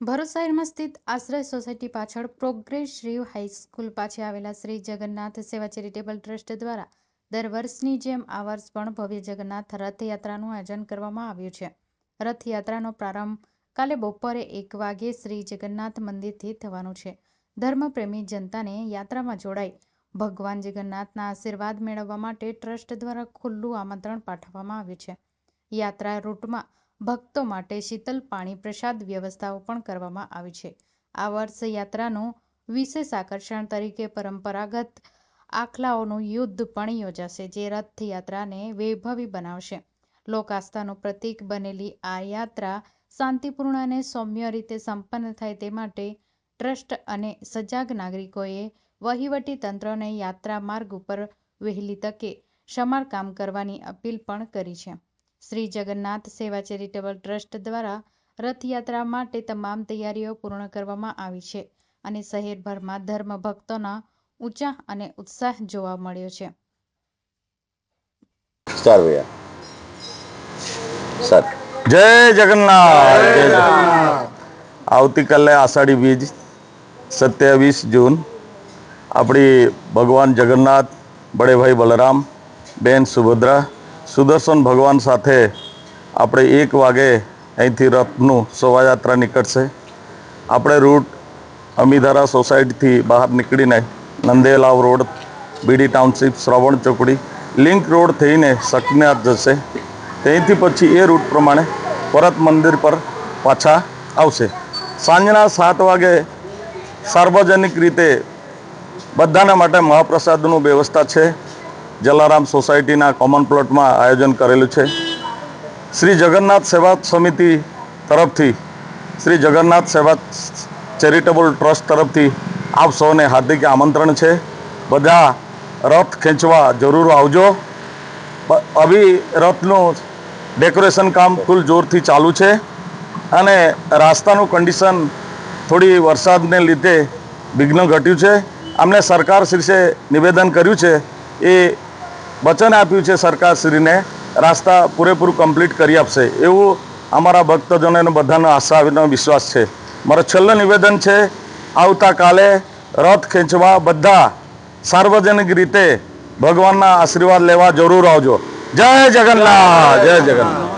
ભરૂચ શહેરમાં સ્થિત આશ્રય સોસાયટી પાછળ પ્રોગ્રેસ શ્રી હાઈસ્કૂલ પાસે આવેલા શ્રી જગન્નાથ સેવા ચેરિટેબલ ટ્રસ્ટ દ્વારા દર વર્ષની જેમ આ વર્ષ પણ ભવ્ય જગન્નાથ રથયાત્રાનું આયોજન કરવામાં આવ્યું છે. રથયાત્રાનો પ્રારંભ કાલે બપોરે એક વાગે શ્રી જગન્નાથ મંદિરથી થવાનો છે. ધર્મપ્રેમી જનતાને યાત્રામાં જોડાઈ ભગવાન જગન્નાથના આશીર્વાદ મેળવવા માટે ટ્રસ્ટ દ્વારા ખુલ્લું આમંત્રણ પાઠવવામાં આવ્યું છે. યાત્રા રૂટમાં ભક્તો માટે શીતલ પાણી પ્રસાદ વ્યવસ્થાઓ પણ કરવામાં આવી છે. આ વર્ષ યાત્રાનું વિશેષ આકર્ષણ તરીકે પરંપરાગત આખલાઓનું યુદ્ધ પણ યોજાશે, જે રથયાત્રાને વૈભવી બનાવશે. લોકાસ્થાનું પ્રતીક બનેલી આ યાત્રા શાંતિપૂર્ણ અને સૌમ્ય રીતે સંપન્ન થાય તે માટે ટ્રસ્ટ અને સજાગ નાગરિકોએ વહીવટી તંત્રને યાત્રા માર્ગ ઉપર વહેલી તકે સમારકામ કરવાની અપીલ પણ કરી છે. શ્રી જગન્નાથ સેવા ચેરિટેબલ ટ્રસ્ટ દ્વારા રથયાત્રા માટે તમામ તૈયારીઓ પૂર્ણ કરવામાં આવી છે અને શહેરભરમાં ધર્મ ભક્તોના ઊંચા અને ઉત્સાહ જોવા મળ્યો છે. જય જગન્નાથ. આવતીકાલે આષાઢી બીજ, સત્યાવીસ જૂન. આપણી ભગવાન જગન્નાથ, બળેભાઈ બલરામ, બેન સુભદ્રા સુદર્શન ભગવાન સાથે આપણે એક વાગે અહીંથી રથનું શોભાયાત્રા નીકળશે. આપણે રૂટ અમીધારા સોસાયટીથી બહાર નીકળીને Nandelav road, BD township, Shravan ચોકડી, લિંક રોડ થઈને શકનાથ જશે. ત્યાંથી પછી એ રૂટ પ્રમાણે પરત મંદિર પર પાછા આવશે. સાંજના સાત વાગે સાર્વજનિક રીતે બધાના માટે મહાપ્રસાદનું વ્યવસ્થા છે. જલારામ સોસાયટીના કોમન પ્લોટમાં આયોજન કરેલું છે. શ્રી જગન્નાથ સેવા સમિતિ તરફથી, શ્રી જગન્નાથ સેવા ચેરિટેબલ ટ્રસ્ટ તરફથી આપ સૌને હાર્દિક આમંત્રણ છે. બધા રથ ખેંચવા જરૂર આવજો. અભી રથનું ડેકોરેશન કામ ફૂલ જોરથી ચાલુ છે અને રાસ્તાનું કન્ડિશન થોડી વરસાદને લીધે વિઘ્ન ઘટ્યું છે. અમને સરકારશ્રીએ નિવેદન કર્યું છે એ વચન આપ્યું છે સરકારશ્રીને. રાસ્તા પૂરેપૂરું કમ્પ્લીટ કરી આપશે. એવું અમારા ભક્તજનોને બધાનો આશા અને વિશ્વાસ છે. મારો છેલ્લો નિવેદન છે આવતાકાલે રથ ખેંચવા બધા સાર્વજનિક રીતે ભગવાનના આશીર્વાદ લેવા જરૂર આવજો. જય જગન્નાથ જય જગન્નાથ.